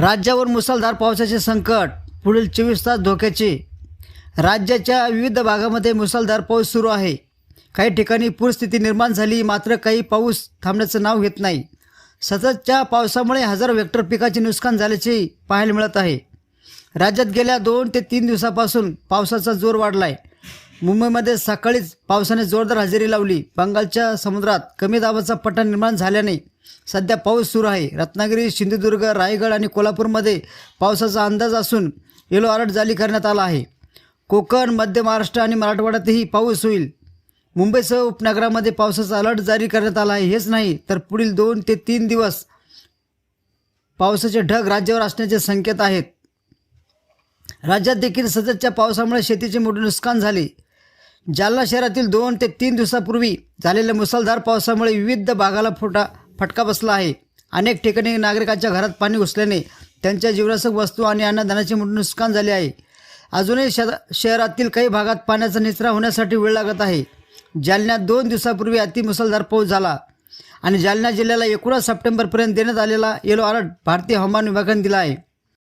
राज्यावर मुसळधार पावसाचे संकट. पुढील चोवीस तास धोक्याचे. राज्याच्या विविध भागामध्ये मुसळधार पाऊस सुरू आहे. काही ठिकाणी पूरस्थिती निर्माण झाली मात्र काही पाऊस थांबण्याचं नाव घेत नाही. सततच्या पावसामुळे हजारो हेक्टर पिकाचे नुकसान झाल्याचे पाहायला मिळत आहे. राज्यात गेल्या दोन ते तीन दिवसापासून पावसाचा जोर वाढला आहे मुंबईमध्ये सकाळीच पावसाने जोरदार हजेरी लावली. बंगालच्या समुद्रात कमी दाबाचा पट्टा निर्माण झाल्याने सध्या पाऊस सुरू आहे. रत्नागिरी सिंधुदुर्ग रायगड आणि कोल्हापूरमध्ये पावसाचा अंदाज असून येलो अलर्ट जारी करण्यात आला आहे. कोकण मध्य महाराष्ट्र आणि मराठवाड्यातही पाऊस होईल. मुंबईसह उपनगरामध्ये पावसाचा अलर्ट जारी करण्यात आला आहे. हेच नाही तर पुढील दोन ते तीन दिवस पावसाचे ढग राज्यावर असण्याचे संकेत आहेत. राज्यात देखील सततच्या पावसामुळे शेतीचे मोठे नुकसान झाले. जालना शहरातील दोन ते तीन दिवसापूर्वी झालेल्या मुसळधार पावसामुळे विविध भागाला फोटा फटका बसला आहे. अनेक ठिकाणी नागरिकांच्या घरात पाणी घुसल्याने त्यांच्या जीवनाशक वस्तू आणि अन्नधान्याचे मोठे नुकसान झाले आहे. अजूनही शहर शहरातील काही भागात पाण्याचा निचरा होण्यासाठी वेळ लागत आहे. जालन्यात दोन दिवसापूर्वी अतिमुसळधार पाऊस झाला आणि जालना जिल्ह्याला एकोणीस सप्टेंबरपर्यंत देण्यात आलेला येलो अलर्ट भारतीय हवामान विभागाने दिला आहे.